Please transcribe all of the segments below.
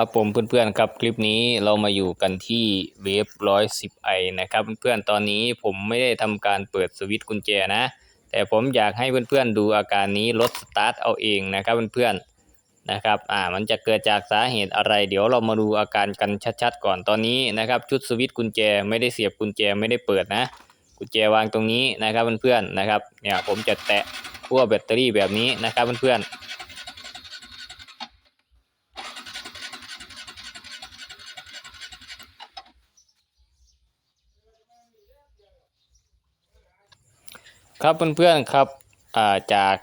ครับผมเพื่อนๆครับคลิปนี้เรามาอยู่กันที่เวฟร้อยสิบไอนะครับเพื่อนๆตอนนี้ผมไม่ได้ทำการเปิดสวิตช์กุญแจนะ แต่ผมอยากให้เพื่อนๆดูอาการนี้รถสตาร์ทเอาเองนะครับเพื่อนๆนะครับอ่ามันจะเกิดจากสาเหตุอะไร เดี๋ยวเรามาดูอาการกันชัดๆก่อนตอนนี้นะครับชุดสวิตช์กุญแจไม่ได้เสียบกุญแจไม่ได้เปิดนะ กุญแจวางตรงนี้นะครับเพื่อนๆนะครับเนี่ยผมจะแตะขั้วแบตเตอรี่แบบนี้นะครับเพื่อนๆ ครับเพื่อนๆครับอ่าจาก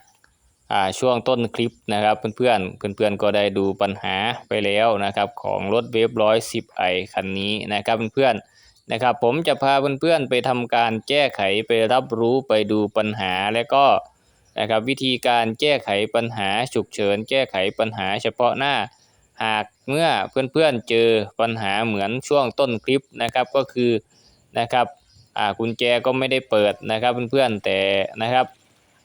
อ่าช่วงต้นคลิปนะครับเพื่อนๆเพื่อนๆก็ได้ดูปัญหาไปแล้วนะครับของรถเวฟร้อยสิบไอคันนี้นะครับเพื่อนๆนะครับผมจะพาเพื่อนๆไปทำการแก้ไขไปรับรู้ไปดูปัญหาและก็นะครับวิธีการแก้ไขปัญหาฉุกเฉิน แก้ไขปัญหาเฉพาะหน้า หากเมื่อเพื่อนๆเจอปัญหาเหมือนช่วงต้นคลิปนะครับก็คือนะครับ อ่ากุญแจก็ไม่ได้เปิดนะครับเพื่อนๆแต่นะครับ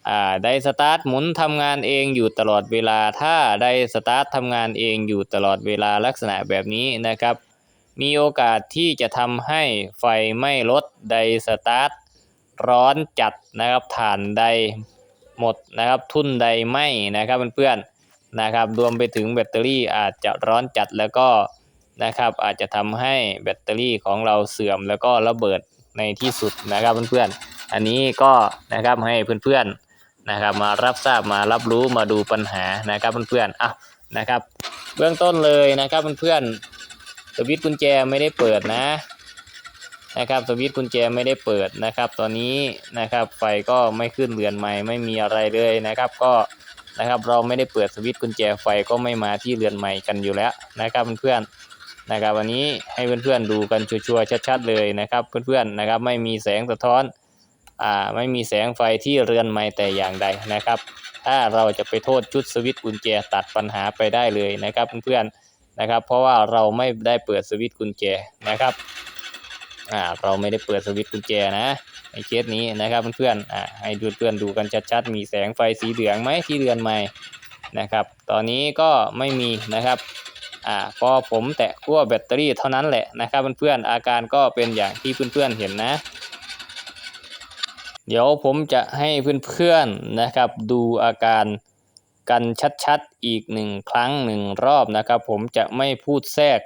อ่าไดสตาร์ทหมุนทำงานเองอยู่ตลอดเวลาถ้าไดสตาร์ททำงานเองอยู่ตลอดเวลาลักษณะแบบนี้นะครับ มีโอกาสที่จะทำให้ไฟไม่ลดไดสตาร์ทร้อนจัดนะครับฐานไดหมดนะครับทุ่นไดไหมนะครับเพื่อนๆนะครับรวมไปถึงแบตเตอรี่อาจจะร้อนจัดแล้วก็นะครับอาจจะทำให้แบตเตอรี่ของเราเสื่อมแล้วก็ระเบิด ในที่สุดนะครับเพื่อนๆ อันนี้ก็นะครับให้เพื่อนๆนะครับมารับทราบมารับรู้มาดูปัญหานะครับเพื่อนๆอะนะครับเบื้องต้นเลยนะครับเพื่อนๆสวิตช์กุญแจไม่ได้เปิดนะนะครับสวิตช์กุญแจไม่ได้เปิดนะครับ ตอนนี้นะครับไฟก็ไม่ขึ้นเรือนใหม่ไม่มีอะไรเลยนะครับ ก็นะครับเราไม่ได้เปิดสวิตช์กุญแจไฟก็ไม่มาที่เรือนใหม่กันอยู่แล้วนะครับเพื่อนๆ นะครับวันนี้ให้เพื่อนๆดูกันชัวร์ๆชัดๆเลยนะครับเพื่อนๆนะครับไม่มีแสงสะท้อนอ่าไม่มีแสงไฟที่เรือนไม้แต่อย่างใดนะครับ ถ้าเราจะไปโทษชุดสวิตช์กุญแจตัดปัญหาไปได้เลยนะครับเพื่อนๆนะครับ เพราะว่าเราไม่ได้เปิดสวิตช์กุญแจนะครับอ่าเราไม่ได้เปิดสวิตช์กุญแจนะในเคสนี้นะครับเพื่อนๆอ่าให้เพื่อนๆดูกันชัดๆมีแสงไฟสีเหลืองไหมที่เรือนไม้นะครับ ตอนนี้ก็ไม่มีนะครับ อ่าพอผมแตะขั้วแบตเตอรี่เท่านั้นแหละนะครับเพื่อนๆอาการก็เป็นอย่างที่เพื่อนๆเห็นนะ เดี๋ยวผมจะให้เพื่อนๆนะครับ ดูอาการกันชัดๆอีกหนึ่งครั้งหนึ่งรอบนะครับ ผมจะไม่พูดแทรก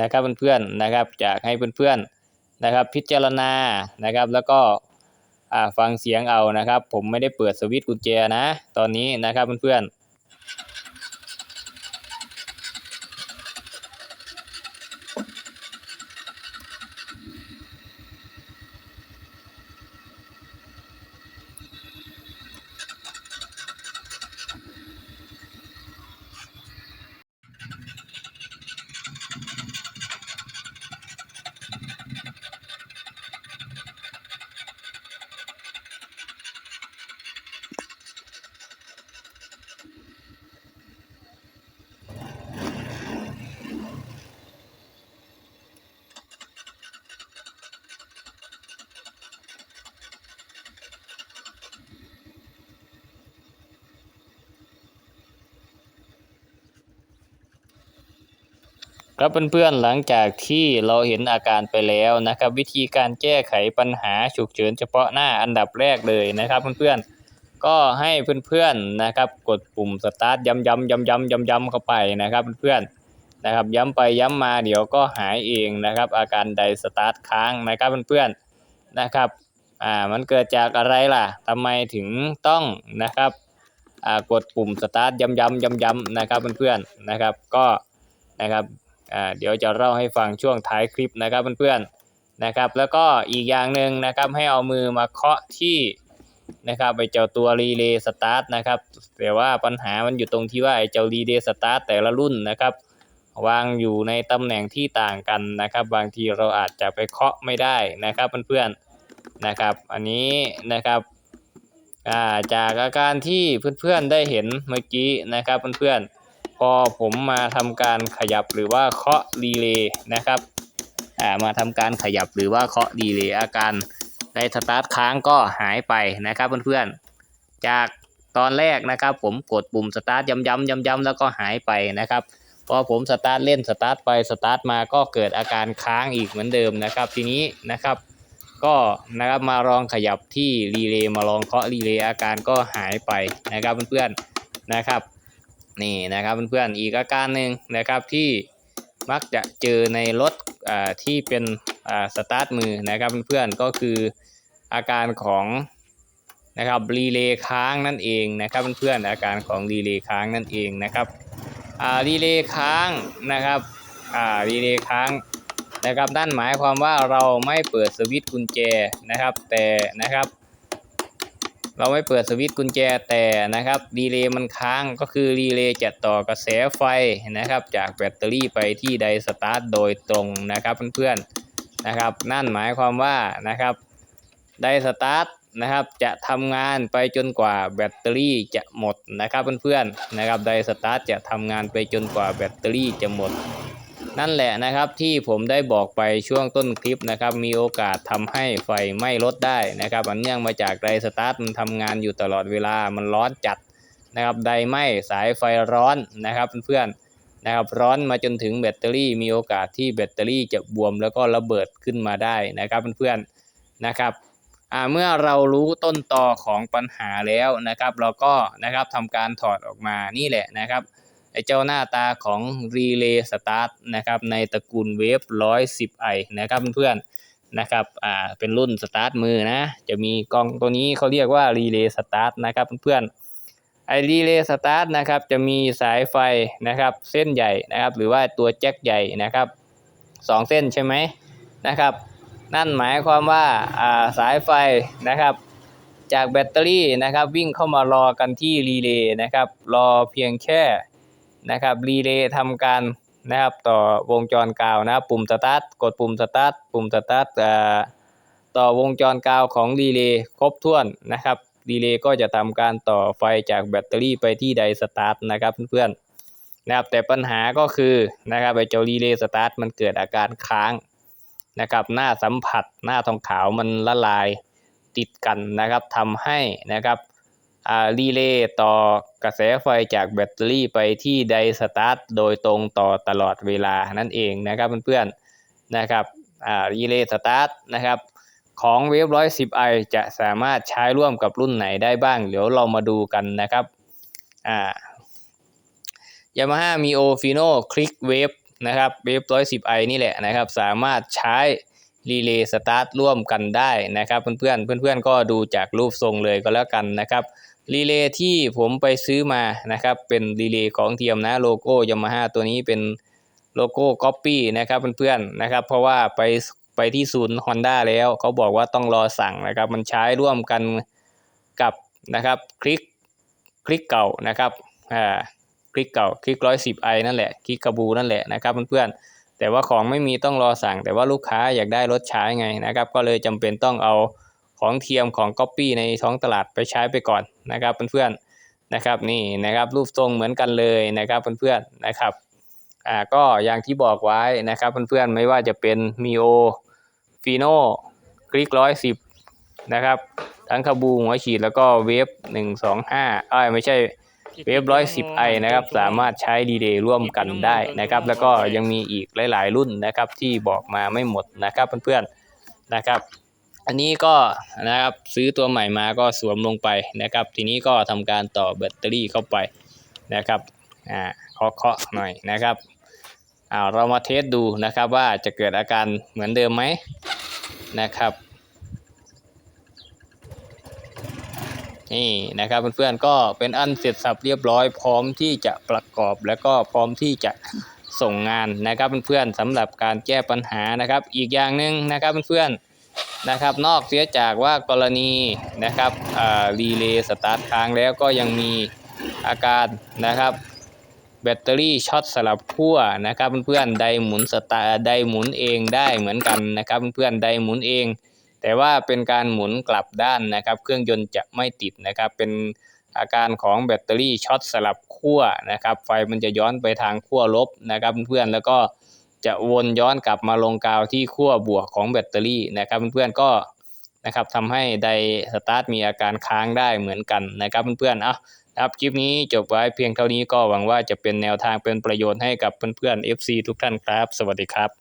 นะครับเพื่อนๆนะครับอยากให้เพื่อนๆนะครับ พิจารณานะครับแล้วก็อ่าฟังเสียงเอานะครับ ผมไม่ได้เปิดสวิตช์กุญแจนะ ตอนนี้นะครับเพื่อนๆ ครับเพื่อนๆหลังจากที่เราเห็นอาการไปแล้วนะครับ วิธีการแก้ไขปัญหาฉุกเฉินเฉพาะหน้าอันดับแรกเลยนะครับเพื่อนๆก็ให้เพื่อนๆนะครับ กดปุ่มสตาร์ทย้ำๆย้ำๆย้ำๆเข้าไปนะครับเพื่อนๆนะครับ ย้ำไปย้ำมาเดี๋ยวก็หายเองนะครับ อาการใดสตาร์ทค้างนะครับเพื่อนๆนะครับอ่ามันเกิดจากอะไรล่ะทำไมถึงต้องนะครับอ่ากดปุ่มสตาร์ทย้ำๆย้ำๆนะครับเพื่อนๆนะครับก็นะครับ อ่าเดี๋ยวจะเล่าให้ฟังช่วงท้ายคลิปนะครับเพื่อนๆนะครับ แล้วก็อีกอย่างหนึ่งนะครับให้เอามือมาเคาะที่นะครับไอเจ้าตัวรีเลย์สตาร์ทนะครับแต่ว่าปัญหามันอยู่ตรงที่ว่าไอเจ้ารีเลย์สตาร์ทแต่ละรุ่นนะครับ วางอยู่ในตำแหน่งที่ต่างกันนะครับ บางทีเราอาจจะไปเคาะไม่ได้นะครับเพื่อนๆนะครับ อันนี้นะครับาจากอาการที่เพื่อนๆได้เห็นเมื่อกี้นะครับเพื่อนๆ พอผมมาทำการขยับหรือว่าเคาะรีเลย์นะครับอ่ามาทำการขยับหรือว่าเคาะรีเลย์อาการในสตาร์ทค้างก็หายไปนะครับเพื่อนๆ จากตอนแรกนะครับ ผมกดปุ่มสตาร์ทย้ำๆย้ำๆแล้วก็หายไปนะครับพพอผมสตาร์ทเล่นสตาร์ทไปสตาร์ทมาก็เกิดอาการค้างอีกเหมือนเดิมนะครับ ทีนี้นะครับ ก็นะครับมาลองขยับที่รีเลย์มาลองเคาะรีเลย์อาการก็หายไปนะครับเพื่อนๆนะครับ นี่นะครับเพื่อนๆอีกอาการหนึ่งนะครับที่มักจะเจอในรถที่เป็นสตาร์ทมือนะครับเพื่อนๆก็คืออาการของนะครับรีเลย์ค้างนั่นเองนะครับเพื่อนๆอาการของรีเลย์ค้างนั่นเองนะครับรีเลย์ค้างนะครับรีเลย์ค้างนะครับนั่นหมายความว่าเราไม่เปิดสวิตช์กุญแจนะครับแต่นะครับ เราไม่เปิดสวิตช์กุญแจแต่นะครับรีเลย์มันค้างก็คือรีเลย์จะต่อกระแสไฟนะครับ จากแบตเตอรี่ไปที่ไดสตาร์ทโดยตรงนะครับเพื่อนๆนะครับ นั่นหมายความว่านะครับไดสตาร์ทนะครับจะทำงานไปจนกว่าแบตเตอรี่จะหมดนะครับเพื่อนๆนะครับไดสตาร์ทจะทำงานไปจนกว่าแบตเตอรี่จะหมด นั่นแหละนะครับที่ผมได้บอกไปช่วงต้นคลิปนะครับมีโอกาสทำให้ไฟไหม้รถได้นะครับอันเนื่องมาจากไดสตาร์ทมันทำงานอยู่ตลอดเวลามันร้อนจัดนะครับไดไหม้สายไฟร้อนนะครับเพื่อนๆนะครับร้อนมาจนถึงแบตเตอรี่ มีโอกาสที่แบตเตอรี่จะบวมแล้วก็ระเบิดขึ้นมาได้นะครับเพื่อนๆนะครับเมื่อเรารู้ต้นตอของปัญหาแล้วนะครับ เราก็นะครับทำการถอดออกมานี่แหละนะครับ ไอ้เจ้าหน้าตาของ Relay Start นะครับในตระกูลเวฟ110 i นะครับเพื่อนๆนะครับอ่าเป็นรุ่นสตาร์ทมือนะ จะมีกล้องตัวนี้เขาเรียกว่า Relay Start นะครับเพื่อนๆไอ้ Relay Start นะครับจะมีสายไฟนะครับเส้นใหญ่นะครับหรือว่าตัวแจ็คใหญ่นะครับสองเส้นใช่ไหมนะครับ นั่นหมายความว่าอ่าสายไฟนะครับจากแบตเตอรี่นะครับวิ่งเข้ามารอกันที่รีเลย์นะครับรอเพียงแค่ นะครับรีเลย์ทำการนะครับต่อวงจรกาวนะครับปุ่มสตาร์ทกดปุ่มสตาร์ทปุ่มสตาร์ทอ่าต่อวงจรกาวของรีเลย์ครบถ้วนนะครับรีเลย์ก็จะทำการต่อไฟจากแบตเตอรี่ไปที่ไดสตาร์ทนะครับเพื่อนๆนะครับแต่ปัญหาก็คือนะครับไอเจ้ารีเลย์สตาร์ทมันเกิดอาการค้างนะครับหน้าสัมผัสหน้าทองขาวมันละลายติดกันนะครับทำให้นะครับ รีเลย์ต่อกระแสไฟจากแบตเตอรี่ไปที่ไดสตาร์ทโดยตรงต่อตลอดเวลานั่นเองนะครับเพื่อนๆนะครับรีเลย์สตาร์ทนะครับของเวฟร้อยสิบไอจะสามารถใช้ร่วมกับรุ่นไหนได้บ้าง เดี๋ยวเรามาดูกันนะครับอ่ายามาฮ่ามีโอฟิโนคลิกเวฟนะครับเวฟร้อยสิบไอนี่แหละนะครับ สามารถใช้ รีเลย์สตาร์ทร่วมกันได้นะครับเพื่อนๆเพื่อนๆก็ดูจากรูปทรงเลยก็แล้วกันนะครับรีเลย์ที่ผมไปซื้อมานะครับเป็นรีเลย์ของเทียมนะโลโก้ยามาฮ่าตัวนี้เป็นโลโก้ก๊อปปี้นะครับเพื่อนๆนะครับ เพราะว่าไปไปที่ศูนย์ Honda แล้วเขาบอกว่าต้องรอสั่งนะครับ มันใช้ร่วมกันกับนะครับคลิกคลิกเก่านะครับอ่าคลิกเก่าคลิกร้อยสิบไอนั่นแหละคลิกกระบูนั่นแหละนะครับเพื่อนๆ แต่ว่าของไม่มีต้องรอสั่ง แต่ว่าลูกค้าอยากได้รถใช้ไงนะครับ ก็เลยจำเป็นต้องเอาของเทียมของก๊อปปี้ในท้องตลาดไปใช้ไปก่อนนะครับเพื่อนๆนะครับนี่นะครับรูปทรงเหมือนกันเลยนะครับเพื่อนๆนะครับอ่าก็อย่างที่บอกไว้นะครับเพื่อนๆไม่ว่าจะเป็นมีโอฟีโนคลิกร้อยสิบนะครับทั้งคาบูหัวฉีดแล้วก็เวฟหนึ่งสองห้าอ้ไม่ใช่ เวฟร้อยสิบไอนะครับสามารถใช้ดีเดย์ร่วมกันได้นะครับ แล้วก็ยังมีอีกหลาย ๆ รุ่นนะครับที่บอกมาไม่หมดนะครับเพื่อนๆนะครับ อันนี้ก็นะครับซื้อตัวใหม่มาก็สวมลงไปนะครับ ทีนี้ก็ทำการต่อแบตเตอรี่เข้าไปนะครับอ่าเคาะๆหน่อยนะครับอ่าเรามาเทสดูนะครับว่าจะเกิดอาการเหมือนเดิมไหมนะครับ นี่นะครับเพื่อนๆก็เป็นอันเสร็จสับเรียบร้อย พร้อมที่จะประกอบแล้วก็พร้อมที่จะส่งงานนะครับเพื่อนๆสำหรับการแก้ปัญหานะครับ อีกอย่างหนึ่งนะครับเพื่อนๆนะครับ นอกเสียจากว่ากรณีนะครับอ่ารีเลย์สตาร์ทค้างแล้วก็ยังมีอาการนะครับแบตเตอรี่ช็อตสลับขั้วนะครับเพื่อนๆไดหมุนสตาร์ไดหมุนเองได้เหมือนกันนะครับเพื่อนๆไดหมุนเอง แต่ว่าเป็นการหมุนกลับด้านนะครับ เครื่องยนต์จะไม่ติดนะครับ เป็นอาการของแบตเตอรี่ช็อตสลับขั้วนะครับ ไฟมันจะย้อนไปทางขั้วลบนะครับเพื่อนๆแล้วก็จะวนย้อนกลับมาลงกาวที่ขั้วบวกของแบตเตอรี่นะครับเพื่อนๆก็นะครับทำให้ไดสตาร์ทมีอาการค้างได้เหมือนกันนะครับเพื่อนๆเอาครับคลิปนี้จบไว้เพียงเท่านี้ก็หวังว่าจะเป็นแนวทางเป็นประโยชน์ให้กับเพื่อนๆ FC ทุกท่านครับ สวัสดีครับ